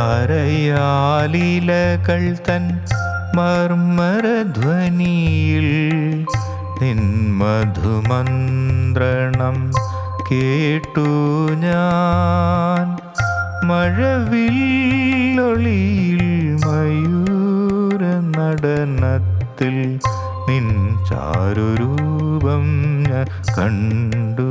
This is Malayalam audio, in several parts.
അരയാലിലകൾ തൻ മർമ്മരധ്വനിയിൽ നിൻ മധുമന്ത്രണം കേട്ടു ഞാൻ. മഴവില്ലൊളിയിൽ മയൂര നടനത്തിൽ നിൻ ചാരുരൂപം കണ്ടു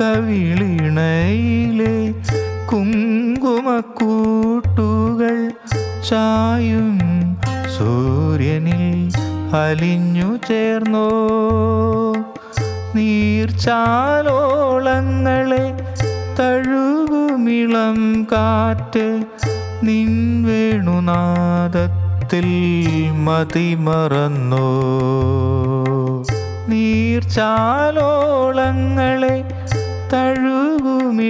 കവിളിണയിലെ കുങ്കുമക്കൂട്ടുകൾ ചായും സൂര്യനിൽ അലിഞ്ഞു ചേർന്നോ? നീർച്ചാലോളങ്ങളെ തഴുകുമിളം കാറ്റ് നിൻ വേണുനാദത്തിൽ മതിമറന്നോ? നീർച്ചാലോളങ്ങളെ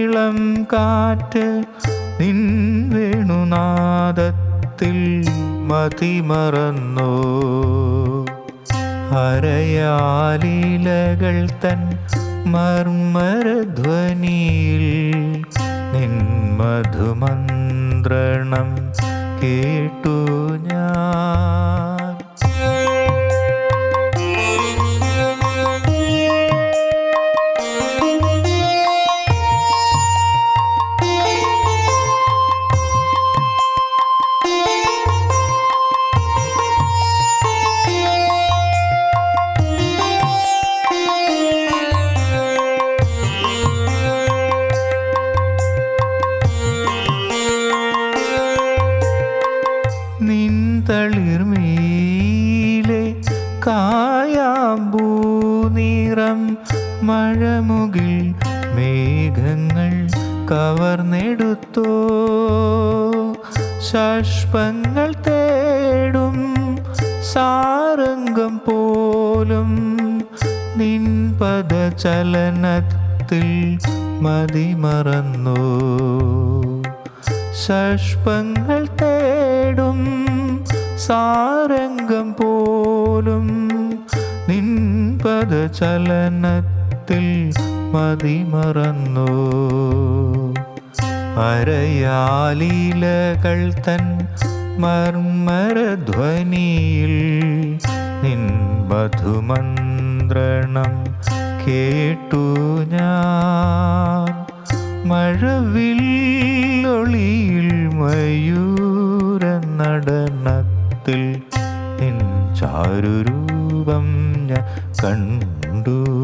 തഴുകുമിളം കാറ്റ് നിൻ വേണുനാദത്തിൽ മതിമറന്നോ അരയാലിലകൾ തൻ മർമ്മരധ്വനിയിൽ നിൻ മധുമന്ത്രണം കേട്ടു ഞാൻ. തളിർമീലെ കായാമ്പൂ നിറം മഴമുകിൽ മേഘങ്ങൾ കവർന്നെടുത്തോ ശഷ്പങ്ങൾ തേടും സാരംഗം പോലും നിൻ പദചലനത്തിൽ മതിമറന്നോ ശഷ്പങ്ങൾ തേടും സാരംഗം പോലും നിൻ പദചലനത്തിൽ മതിമറന്നോ. അരയാലീലകൾ തൻ മർമ്മരധ്വനിയിൽ നിൻ മധുമന്ത്രണം കേട്ടു ഞാൻ. മഴവില്ലൊളിയിൽ മയൂര നിൻ ചാരുരൂപം ഞാൻ കണ്ടു.